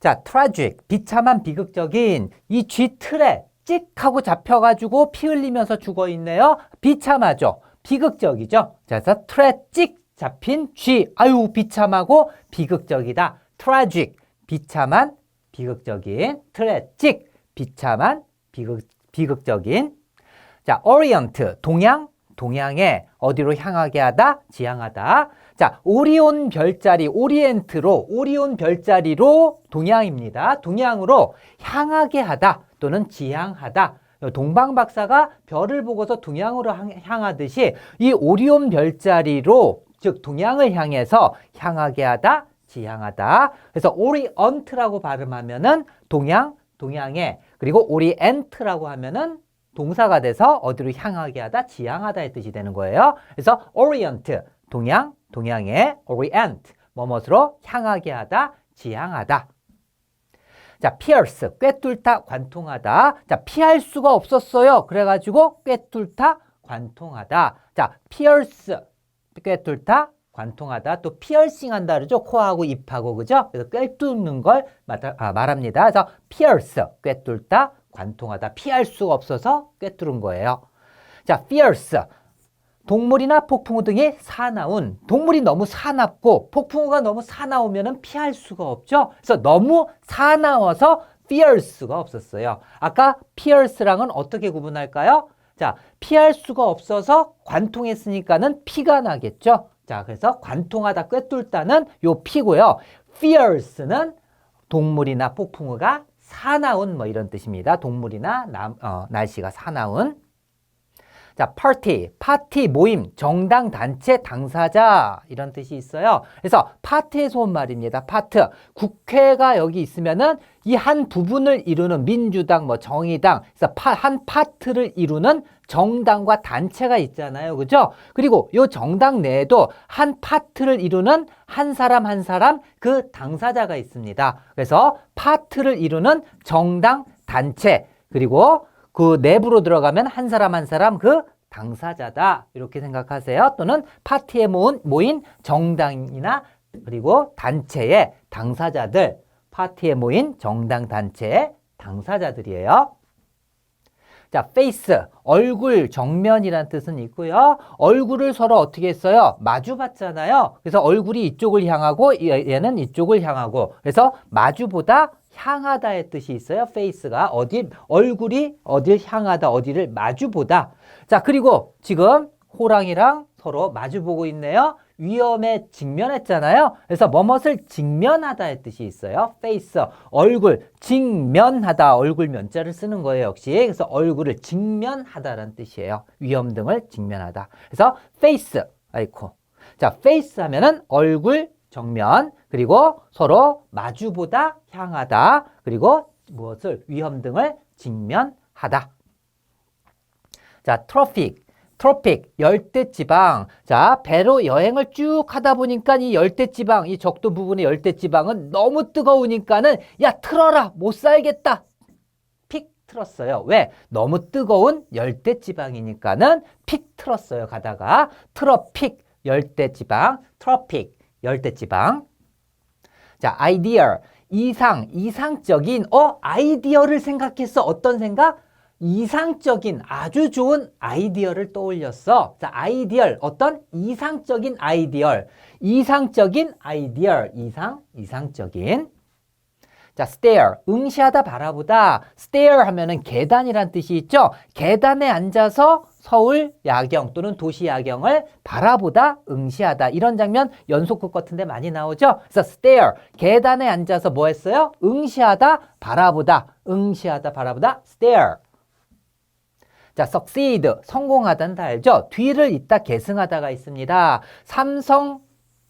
자, tragic, 비참한 비극적인 이쥐 틀에 찍 하고 잡혀가지고 피 흘리면서 죽어 있네요. 비참하죠. 비극적이죠. 자, 그래서 틀에 찍 잡힌 쥐. 아유, 비참하고 비극적이다. tragic, 비참한 비극적인. 틀에 찍, 비참한 비극, 비극적인. 자, orient, 동양, 동양에 어디로 향하게 하다, 지향하다. 자, 오리온 별자리, 오리엔트로, 오리온 별자리로 동양입니다. 동양으로 향하게 하다 또는 지향하다. 동방 박사가 별을 보고서 동양으로 향- 향하듯이 이 오리온 별자리로 즉 동양을 향해서 향하게 하다, 지향하다. 그래서 오리언트라고 발음하면은 동양, 동양에 그리고 오리엔트라고 하면은 동사가 돼서 어디로 향하게 하다, 지향하다의 뜻이 되는 거예요. 그래서 orient, 동양, 동양에 orient, 뭐뭇으로 향하게 하다, 지향하다. 자, pierce, 꿰뚫다, 관통하다. 자, 피할 수가 없었어요. 그래가지고 꿰뚫다, 관통하다. 자, pierce, 꿰뚫다, 관통하다. 또 피어싱한다 그러죠. 코하고 입하고 그죠? 그래서 꿰뚫는 걸 말- 아, 말합니다. 그래서 pierce, 꿰뚫다, 관통하다. 피할 수가 없어서 꿰뚫은 거예요. 자, fierce. 동물이나 폭풍우 등이 사나운 동물이 너무 사납고 폭풍우가 너무 사나우면 피할 수가 없죠. 그래서 너무 사나워서 fierce가 없었어요. 아까 fierce랑은 어떻게 구분할까요? 자, 피할 수가 없어서 관통했으니까는 피가 나겠죠. 자, 그래서 관통하다 꿰뚫다는 요 피고요. fierce는 동물이나 폭풍우가 사나운 뭐 이런 뜻입니다. 동물이나 남, 어, 날씨가 사나운. 자, 파티, 파티 모임, 정당 단체 당사자 이런 뜻이 있어요. 그래서 파트에서 온 말입니다. 파트. 국회가 여기 있으면은 이 한 부분을 이루는 민주당, 뭐 정의당, 그래서 파, 한 파트를 이루는 정당과 단체가 있잖아요. 그죠? 그리고 요 정당 내에도 한 파트를 이루는 한 사람 한 사람 그 당사자가 있습니다. 그래서 파트를 이루는 정당, 단체, 그리고 그 내부로 들어가면 한 사람 한 사람 그 당사자다 이렇게 생각하세요. 또는 파티에 모인, 모인 정당이나 그리고 단체의 당사자들 파티에 모인 정당 단체의 당사자들이에요. 자, face, 얼굴, 정면이란 뜻은 있고요. 얼굴을 서로 어떻게 했어요? 마주 봤잖아요. 그래서 얼굴이 이쪽을 향하고 얘- 얘는 이쪽을 향하고 그래서 마주보다 향하다의 뜻이 있어요. face가 어디 얼굴이 어딜 향하다, 어디를 마주보다. 자, 그리고 지금 호랑이랑 서로 마주보고 있네요. 위험에 직면했잖아요. 그래서 뭐뭇을 직면하다의 뜻이 있어요. face, 얼굴, 직면하다, 얼굴 면자를 쓰는 거예요. 역시. 그래서 얼굴을 직면하다라는 뜻이에요. 위험 등을 직면하다. 그래서 face, 아이코. 자, face 하면은 얼굴, 정면, 그리고 서로 마주보다 향하다, 그리고 무엇을 위험 등을 직면하다. 자, 트로픽. 트로픽, 열대지방. 자, 배로 여행을 쭉 하다 보니까 이 열대지방, 이 적도 부분의 열대지방은 너무 뜨거우니까는 야, 틀어라! 못 살겠다! 픽 틀었어요. 왜? 너무 뜨거운 열대지방이니까는 픽 틀었어요. 가다가. 트로픽, 열대지방. 트로픽, 열대지방. 자, 아이디어. 이상, 이상적인, 어, 아이디어를 생각했어. 어떤 생각? 이상적인 아주 좋은 아이디어를 떠올렸어. 자, 아이디어 어떤 이상적인 아이디어. 이상적인 아이디어. 이상 이상적인. 자, stare 응시하다 바라보다. stare 하면은 계단이란 뜻이 있죠. 계단에 앉아서 서울 야경 또는 도시 야경을 바라보다 응시하다. 이런 장면 연속극 같은데 많이 나오죠. 그래서 stare 계단에 앉아서 뭐 했어요? 응시하다 바라보다. 응시하다 바라보다 stare. 자, succeed 성공하다는 다 알죠? 뒤를 잇다 계승하다가 있습니다. 삼성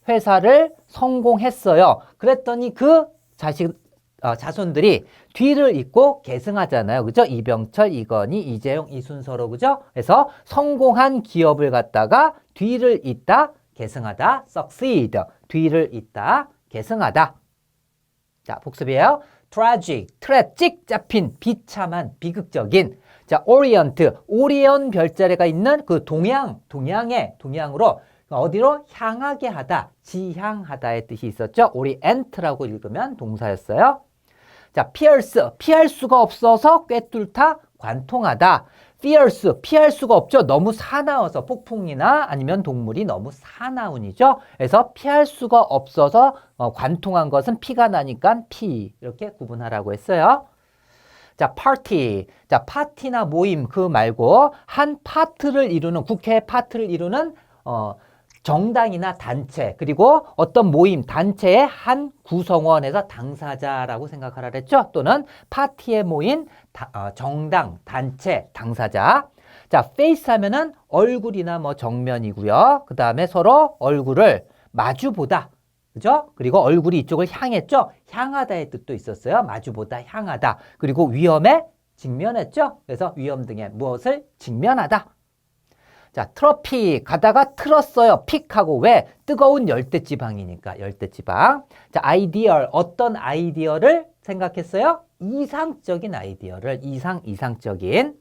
회사를 성공했어요. 그랬더니 그 자식 어, 자손들이 뒤를 잇고 계승하잖아요. 그죠? 이병철, 이건희, 이재용 이 순서로 그죠? 그래서 성공한 기업을 갖다가 뒤를 잇다 계승하다 succeed 뒤를 잇다 계승하다. 자, 복습이에요. Tragic, 찍 잡힌, 비참한, 비극적인. 자, orient, 오리온 별자리가 있는 그 동양, 동양의, 동양으로 어디로 향하게 하다, 지향하다의 뜻이 있었죠. orient라고 읽으면 동사였어요. 자, pierce, 피할 수가 없어서 꿰뚫다, 관통하다. Fierce, 피할 수가 없죠. 너무 사나워서 폭풍이나 아니면 동물이 너무 사나운이죠. 그래서 피할 수가 없어서 어, 관통한 것은 피가 나니까 피 이렇게 구분하라고 했어요. 자, 파티. 자, 파티나 모임 그 말고 한 파트를 이루는 국회 파트를 이루는 어 정당이나 단체 그리고 어떤 모임 단체의 한 구성원에서 당사자라고 생각하라 그랬죠. 또는 파티에 모인 다- 어, 정당, 단체, 당사자. 자, 페이스 하면은 얼굴이나 뭐 정면이고요. 그 다음에 서로 얼굴을 마주보다. 그죠? 그리고 얼굴이 이쪽을 향했죠? 향하다의 뜻도 있었어요. 마주보다 향하다. 그리고 위험에 직면했죠? 그래서 위험 등의 무엇을 직면하다. 자, 트로피 가다가 틀었어요. 픽하고 왜? 뜨거운 열대 지방이니까 열대 지방. 자, 아이디얼 어떤 아이디어를 생각했어요? 이상적인 아이디어를 이상 이상적인.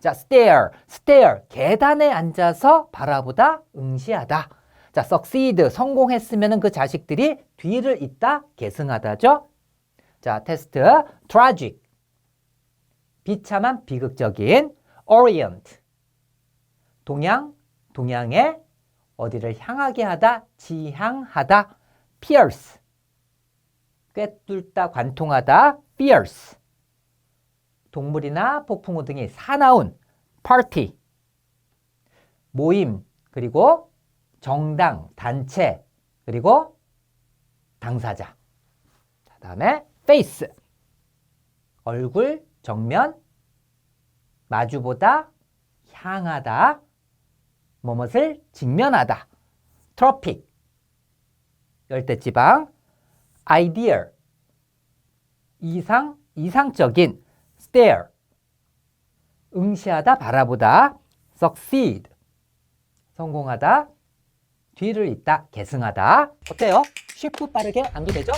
자, stare, stare 계단에 앉아서 바라보다 응시하다. 자, succeed 성공했으면 그 자식들이 뒤를 잇다 계승하다죠. 자, 테스트 tragic 비참한 비극적인 orient 동양 동양에 어디를 향하게 하다 지향하다 pierce. 꿰뚫다 관통하다 fierce 동물이나 폭풍우 등이 사나운 party. 모임 그리고 정당 단체 그리고 당사자. 그 다음에 face. 얼굴 정면 마주보다 향하다 무엇을 직면하다. 트로픽 열대지방. 아이디얼 이상 이상적인. Stare. 응시하다 바라보다. Succeed. 성공하다. 뒤를 잇다 계승하다. 어때요? 쉽고 빠르게 암기되죠?